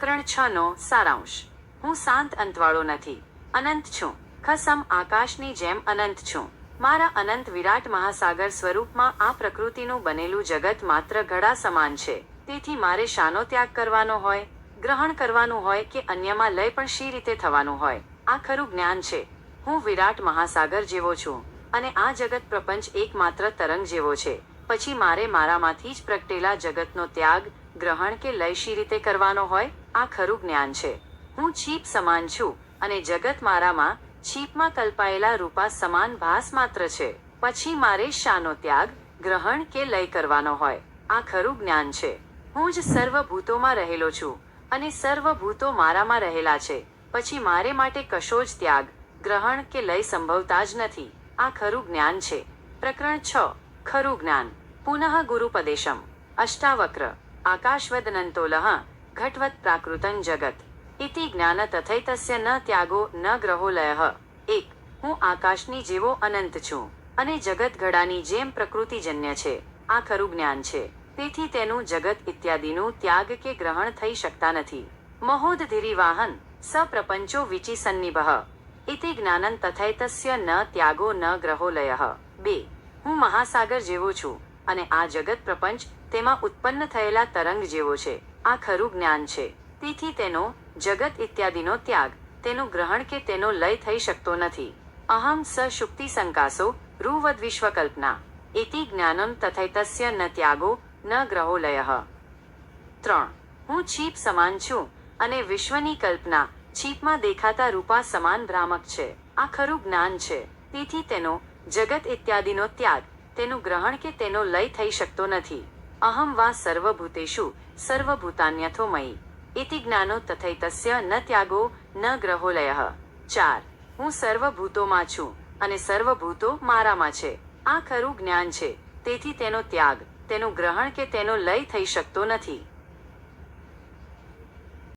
પ્રકરણ છ નો સારાંશ. હું શાંત અંતવાળો નથી. અનંત છું. ખસમ આકાશની જેમ અનંત છું. મારા અનંત વિરાટ મહાસાગર સ્વરૂપમાં આ પ્રકૃતિનું બનેલું જગત માત્ર ઘડા સમાન છે. તેથી મારે શાનો ત્યાગ કરવાનો હોય, ગ્રહણ કરવાનું હોય કે અન્યમાં લય પણ શી રીતે થવાનું હોય? આ ખરું જ્ઞાન છે. હું વિરાટ મહાસાગર જેવો છું અને આ જગત પ્રપંચ એકમાત્ર તરંગ જેવો છે. પછી મારે મારામાંથી જ પ્રગટેલા જગતનો ત્યાગ ગ્રહણ કે લય શી રીતે કરવાનો હોય, આ ખરું જ્ઞાન છે. હું છીપ સમાન છું અને જગત મારામાં છીપમાં કલ્પાયેલા રૂપા સમાન ભાસ માત્ર છે. પછી મારે શાનો ત્યાગ, ગ્રહણ કે લય કરવાનો હોય, આ ખરું જ્ઞાન છે. હું જ સર્વભૂતોમાં રહેલો છું અને સર્વભૂતો મારામાં રહેલા છે. પછી મારે માટે કશો જ ત્યાગ, ગ્રહણ કે લય સંભવતા જ નથી. આ ખરું જ્ઞાન છે. પ્રકરણ છ, ખરું જ્ઞાન. પુનઃ ગુરુપદેશમ. અષ્ટાવક્ર. આકાશવદનંતોલહ ઘટવત પ્રાકૃતન જગત ઇતિ જ્ઞાન તથૈતસ્ય ન ત્યાગો ન ગ્રહો લયઃ એક હું આકાશની જેવો અનંત છું અને જગત ઘડાની જેમ પ્રકૃતિજન્ય છે આ ખરું જ્ઞાન છે તેથી તેનું જગત ઇત્યાદિનું ત્યાગ કે ગ્રહણ થઈ શકતા નથી। મહોદધિરી વાહન, સપ્રપંચો વિચી સન્નિભઃ ઇતિ જ્ઞાનન તથૈતસ્ય ન ત્યાગો, ન ગ્રહો લયઃ। બે, હું મહાસાગર જેવો છું અને આ જગત પ્રપંચ તેમાં ઉત્પન્ન થયેલા તરંગ જેવો છે. આ ખરું જ્ઞાન છે. તેથી તેનો જગત ઇત્યાદિનો ત્યાગ, તેનું ગ્રહણ કે તેનો લય થઈ શકતો નથી. અહમ સ શુક્તિ સંકાસો, રૂવદ વિશ્વકલ્પના. ઇતિ જ્ઞાનમ તથૈતસ્ય ન ત્યાગો, ન ગ્રહો લય. ત્રણ. હું છીપ સમાન છું અને વિશ્વની કલ્પના છીપમાં દેખાતા રૂપા સમાન ભ્રામક છે. આ ખરું જ્ઞાન છે. તેથી તેનો જગત ઇત્યાદિનો ત્યાગ તેનું ગ્રહણ કે તેનો લય થઈ શકતો નથી. અહમ વા સર્વભૂતેષુ, સર્વભૂતાન્યથોમયી. ઇતિ જ્ઞાનો તથૈતસ્ય ન ત્યાગો, ન ગ્રહોલય. ચાર. હું સર્વભૂતોમાં છું, અને સર્વભૂતો મારામાં છે. આ ખરું જ્ઞાન છે. તેથી તેનો ત્યાગ, તેનું ગ્રહણ કે તેનો લય થઈ શકતો નથી.